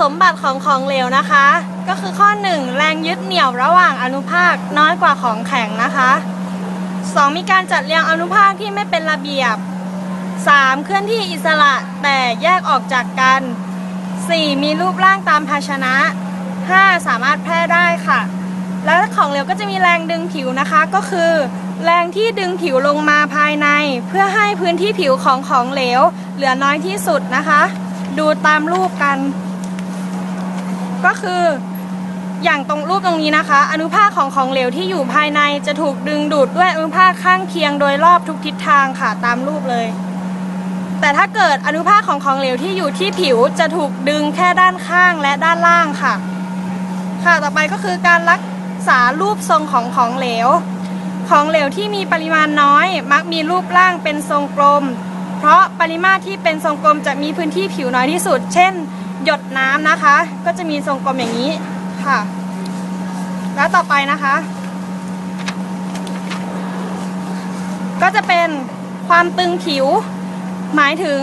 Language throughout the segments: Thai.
สมบัติของของเหลวนะคะ ก็คือข้อ 1 แรงยึดเหนี่ยวระหว่างอนุภาคน้อยกว่าของแข็งนะคะ 2. มีการจัดเรียงอนุภาคที่ไม่เป็นระเบียบ 3. เคลื่อนที่อิสระแต่แยกออกจากกัน 4. มีรูปร่างตามภาชนะ 5. สามารถแพร่ได้ค่ะ แล้วของเหลวก็จะมีแรงดึงผิวนะคะก็คือ แรงที่ดึงผิวลงมาภายใน เพื่อให้พื้นที่ผิวของของเหลว เหลือน้อยที่สุดนะคะ ดูตามรูปกัน ก็คืออย่างตรงรูปตรงนี้นะคะ อนุภาคของของเหลวที่อยู่ภายในจะถูกดึงดูดด้วยอนุภาคข้างเคียงโดยรอบทุกทิศทางค่ะตามรูปเลย แต่ถ้าเกิดอนุภาคของของเหลวที่อยู่ที่ผิวจะถูกดึงแค่ด้านข้างและด้านล่างค่ะ ค่ะต่อไปก็คือการรักษารูปทรงของของเหลว ของเหลวที่มีปริมาณน้อย มักมีรูปร่างเป็นทรงกลม เพราะปริมาตรที่เป็นทรงกลมจะมีพื้นที่ผิวน้อยที่สุด เช่น หยดน้ำนะคะ ก็จะมีทรงกลมอย่างนี้ค่ะ แล้วต่อไปนะคะ ก็จะเป็นความตึงผิว หมายถึง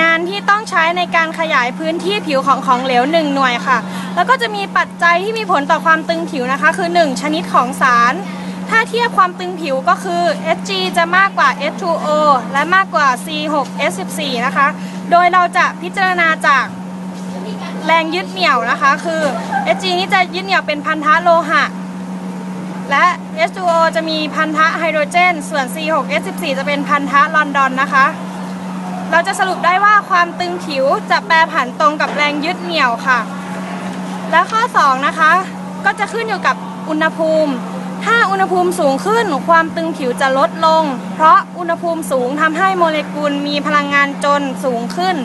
งานที่ต้องใช้ในการขยายพื้นที่ผิวของของเหลว1หน่วยค่ะ แล้วก็จะมีปัจจัยที่มีผลต่อความตึงผิวนะคะ คือ 1 ชนิดของสาร ถ้าเทียบความตึงผิวก็คือ Hg จะมากกว่า H2O และมากกว่า C6S14 นะคะ โดยเราจะพิจารณาจาก แรงยึดเหนี่ยวนะคะ คือ Hg นี่จะยึดเหนี่ยวเป็นพันธะโลหะ และ H2O จะมีพันธะไฮโดรเจน ส่วน C6S14 จะเป็นพันธะลอนดอนนะคะ เราจะสรุปได้ว่าความตึงผิวจะแปรผันตรงกับแรงยึดเหนี่ยวค่ะ และข้อ 2 นะคะ ก็จะขึ้นอยู่กับอุณหภูมิ ถ้าอุณหภูมิสูงขึ้นความตึงผิวจะลดลง เพราะอุณหภูมิสูงทำให้โมเลกุลมีพลังงานจนสูงขึ้น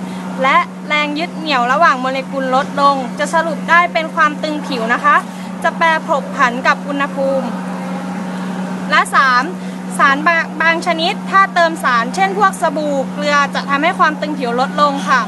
และแรงยึดเหนี่ยวระหว่างโมเลกุลลดลง จะสรุปได้เป็นความตึงผิวนะคะ จะแปรผกผันกับอุณหภูมิ และ 3. สารบางบางชนิดถ้าเติมสาร เช่นพวกสบู่เกลือจะทำให้ความตึงผิวลดลงค่ะ